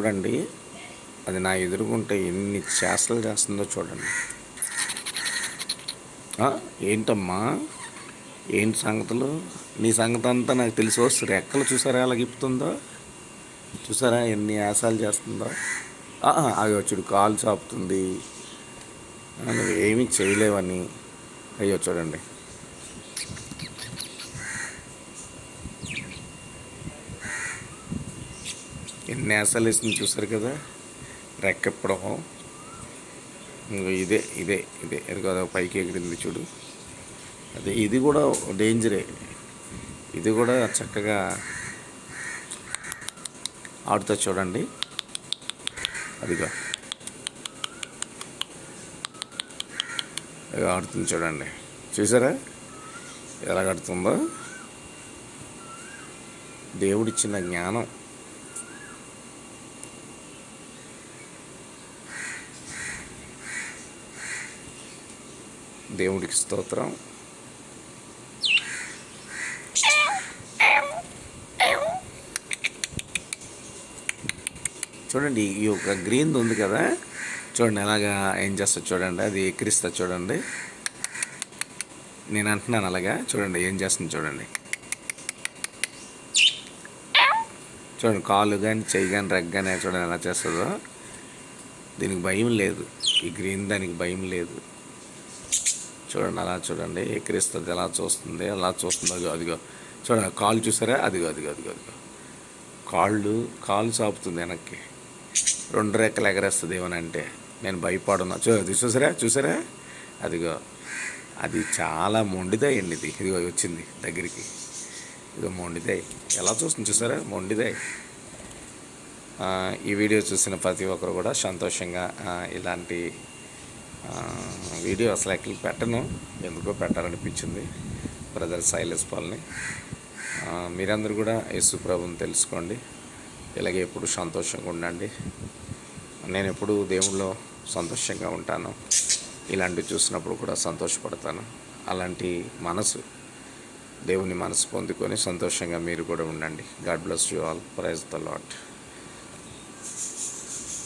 చూడండి. అది నా ఎదురుగుంటే ఎన్ని చేష్టలు చేస్తుందో చూడండి. ఏంటమ్మా? ఏంటి సంగతులు? నీ సంగతి అంతా నాకు తెలిసి. రెక్కలు చూసారా? ఎలా గిప్పుతుందో? చూసారా? ఎన్ని ఆశాలు చేస్తుందో? అవి వచ్చుడు అయ్యో చూడు కాలు చాపుతుంది. ఆ, నువ్వు ఏమీ చేయలేవని. అయ్యో చూడండి. ఎన్ని ఆశలు వేసింది చూసారు కదా? రెక్కెప్పడం ఇంకో ఇదే ఇదే ఇదే. కదా పైకి ఎగిరింది చూడు. అదే ఇది కూడా డేంజరే. ఇది కూడా చక్కగా ఆడుతా చూడండి. అదిగో. అది ఆడుతుంది చూడండి. చూసారా? ఎలా కడుతుందో దేవుడిచ్చిన జ్ఞానం. దేవుడికి స్తోత్రం. చూడండి ఈ యొక్క గ్రీన్ ఉంది కదా. చూడండి ఎలాగా ఏం చేస్తా చూడండి అది ఎక్కిరిస్తా చూడండి. నేను అంటున్నాను అలాగా. చూడండి ఏం చేస్తుంది చూడండి. చూడండి కాలు కానీ చెయ్యి కానీ రగ్ కానీ చూడండి ఎలా చేస్తుందో. దీనికి భయం లేదు. ఈ గ్రీన్ దానికి భయం లేదు. చూడండి అలా చూడండి. ఎక్కిరిస్తుంది ఎలా చూస్తుంది ఎలా చూస్తుందో అదిగో అదిగో. చూడండి కాలు చూసారా? అదిగో అదిగో అదిగో అదిగో. కాళ్ళు కాలు చాపుతుంది వెనక్కి. రెండు రెక్కలు ఎగరేస్తుంది ఏమని అంటే నేను భయపడున్నా. చూ అది చూసారా? చూసారా? అదిగో. అది చాలా మొండిదాయండి ఇది. ఇదిగో వచ్చింది దగ్గరికి. ఇదిగో మొండిదాయి ఎలా చూస్తుంది చూసారా? మొండిదాయి ఈ వీడియో చూసిన ప్రతి ఒక్కరు కూడా సంతోషంగా ఇలాంటి వీడియో అసలు ఎక్కడికి పెట్టను. ఎందుకో పెట్టాలనిపించింది బ్రదర్ సైలెస్ పాల్ని. మీరందరూ కూడా యేసు ప్రభుని తెలుసుకోండి. ఇలాగే ఎప్పుడు సంతోషంగా ఉండండి. నేను ఎప్పుడు దేవుళ్ళో సంతోషంగా ఉంటాను. ఇలాంటివి చూసినప్పుడు కూడా సంతోషపడతాను. అలాంటి మనసు దేవుని మనసు పొందుకొని సంతోషంగా మీరు కూడా ఉండండి. God bless you all. Praise the Lord